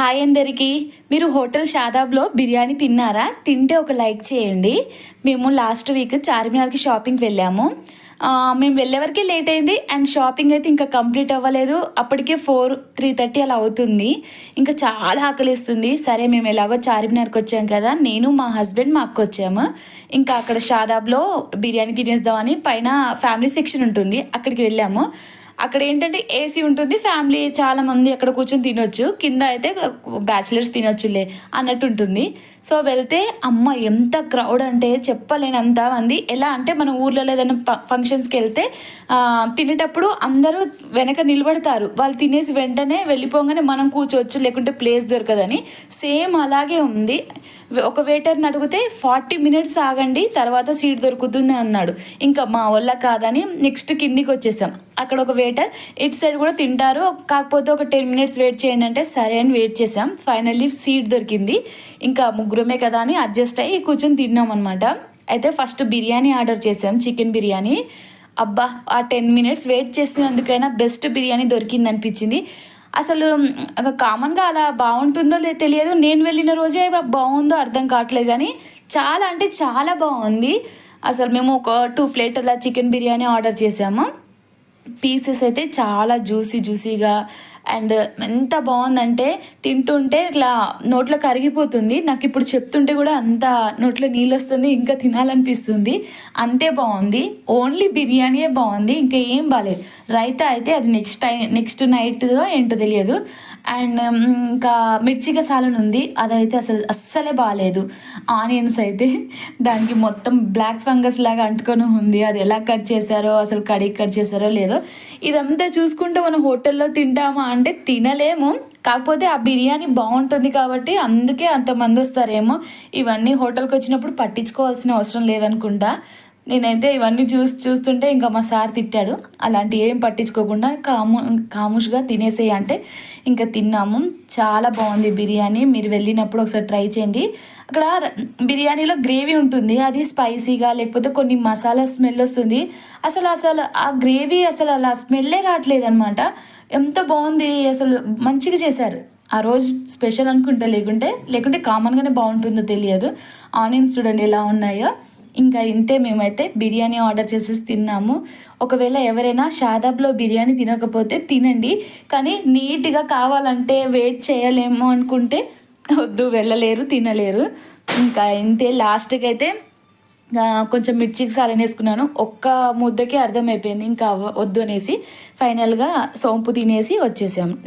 Hi అందరికీ. మీరు hotel షాదాబ్లో biryani తిన్నారా? తింటే ఒక లైక్ చేయండి. మేము లాస్ట్ వీక్ చార్మినార్కి షాపింగ్కి వెళ్ళాము. మేము వెళ్ళే వరకే లేట్ అయింది అండ్ షాపింగ్ అయితే ఇంకా కంప్లీట్ అవ్వలేదు. అప్పటికే ఫోర్ త్రీ థర్టీ అలా అవుతుంది. ఇంకా చాలా ఆకలిస్తుంది. సరే మేము ఎలాగో చార్మినార్కి వచ్చాం కదా. నేను మా హస్బెండ్ మా అక్క వచ్చాము. ఇంకా అక్కడ షాదాబ్లో బిర్యానీ తినేద్దామని పైన ఫ్యామిలీ సెక్షన్ ఉంటుంది. అక్కడికి వెళ్ళాము. అక్కడ ఏంటంటే ఏసీ ఉంటుంది ఫ్యామిలీ చాలా మంది అక్కడ కూర్చొని తినొచ్చు. కింద అయితే బ్యాచిలర్స్ తినొచ్చులే అన్నట్టు ఉంటుంది. సో వెళ్తే అమ్మ ఎంత క్రౌడ్ అంటే చెప్పలేనంత మంది. ఎలా అంటే మన ఊర్లలో ఏదైనా ఫంక్షన్స్కి వెళ్తే తినేటప్పుడు అందరూ వెనక నిలబడతారు. వాళ్ళు తినేసి వెంటనే వెళ్ళిపోగానే మనం కూర్చోవచ్చు లేకుంటే ప్లేస్ దొరకదని. సేమ్ అలాగే ఉంది. ఒక వెయిటర్ని అడిగితే ఫార్టీ మినిట్స్ ఆగండి తర్వాత సీట్ దొరుకుతుంది అన్నాడు. ఇంకా మా వల్ల కాదని నెక్స్ట్ కిందికి వచ్చేసాం. అక్కడ ఒక వెయిటర్ ఇటు సైడ్ కూడా తింటారు కాకపోతే ఒక టెన్ మినిట్స్ వెయిట్ చేయండి అంటే సరే అని వెయిట్ చేసాం. ఫైనల్లీ సీట్ దొరికింది. ఇంకా ముగ్గురమే కదా అని అడ్జస్ట్ అయ్యి కూర్చొని తిన్నాం అనమాట అయితే ఫస్ట్ బిర్యానీ ఆర్డర్ చేసాం చికెన్ బిర్యానీ. అబ్బా ఆ టెన్ మినిట్స్ వెయిట్ చేసినందుకైనా బెస్ట్ బిర్యానీ దొరికింది అనిపించింది అసలు కామన్గా అలా బాగుంటుందో లేదో తెలియదు. నేను వెళ్ళిన రోజే బాగుందో అర్థం కావట్లేదు కానీ చాలా అంటే చాలా బాగుంది. అసలు మేము ఒక టూ ప్లేట్ అలా చికెన్ బిర్యానీ ఆర్డర్ చేసాము పీసెస్ అయితే చాలా జ్యూసీ జ్యూసీగా అండ్ ఎంత బాగుందంటే తింటుంటే ఇట్లా నోట్లో కరిగిపోతుంది. నాకు ఇప్పుడు చెప్తుంటే కూడా అంత నోట్లో నీళ్ళు వస్తుంది ఇంకా తినాలనిపిస్తుంది. అంతే బాగుంది. ఓన్లీ బిర్యానీయే బాగుంది. ఇంకా ఏం బాగాలేదు రైతా అయితే అది నెక్స్ట్ టైం నెక్స్ట్ నైట్ ఏంటో తెలియదు. అండ్ ఇంకా మిర్చి కసాలను ఉంది. అదైతే అసలు అస్సలే బాగాలేదు ఆనియన్స్ అయితే దానికి మొత్తం బ్లాక్ ఫంగస్ లాగా అంటుకొని ఉంది. అది ఎలా కట్ చేశారో అసలు కడిగి కట్ చేశారో లేదో. ఇదంతా చూసుకుంటే మనం హోటల్లో తింటామా అంటే తినలేము. కాకపోతే ఆ బిర్యానీ బాగుంటుంది కాబట్టి అందుకే అంతమంది వస్తారేమో. ఇవన్నీ హోటల్కి వచ్చినప్పుడు పట్టించుకోవాల్సిన అవసరం లేదనుకుంటా. నేనైతే ఇవన్నీ చూసి చూస్తుంటే ఇంకా మా సార్ తిట్టాడు. అలాంటి ఏం పట్టించుకోకుండా కాము కాముష్గా తినేసేయి అంటే ఇంకా తిన్నాము. చాలా బాగుంది బిర్యానీ. మీరు వెళ్ళినప్పుడు ఒకసారి ట్రై చేయండి. అక్కడ బిర్యానీలో గ్రేవీ ఉంటుంది. అది స్పైసీగా లేకపోతే కొన్ని మసాలా స్మెల్ వస్తుంది. అసలు అసలు ఆ గ్రేవీ అసలు అలా స్మెల్లే రావట్లేదు అనమాట ఎంత బాగుంది అసలు. మంచిగా చేశారు. ఆ రోజు స్పెషల్ అనుకుంటా లేకుంటే లేకుంటే కామన్గానే బాగుంటుందో తెలియదు. ఆనియన్స్ చూడండి ఎలా ఉన్నాయో. ఇంకా ఇంతే మేమైతే బిర్యానీ ఆర్డర్ చేసేసి తిన్నాము. ఒకవేళ ఎవరైనా షాదాబ్లో బిర్యానీ తినకపోతే తినండి. కానీ నీట్గా కావాలంటే వెయిట్ చేయలేము అనుకుంటే వద్దు వెళ్ళలేరు తినలేరు. ఇంకా ఇంతే లాస్ట్కి అయితే కొంచెం మిర్చికి సాలని వేసుకున్నాను. ఒక్క ముద్దకి అర్థమైపోయింది. ఇంకా అవ్వ- వద్దు అనేసి ఫైనల్గా సోంపు తినేసి వచ్చేసాం.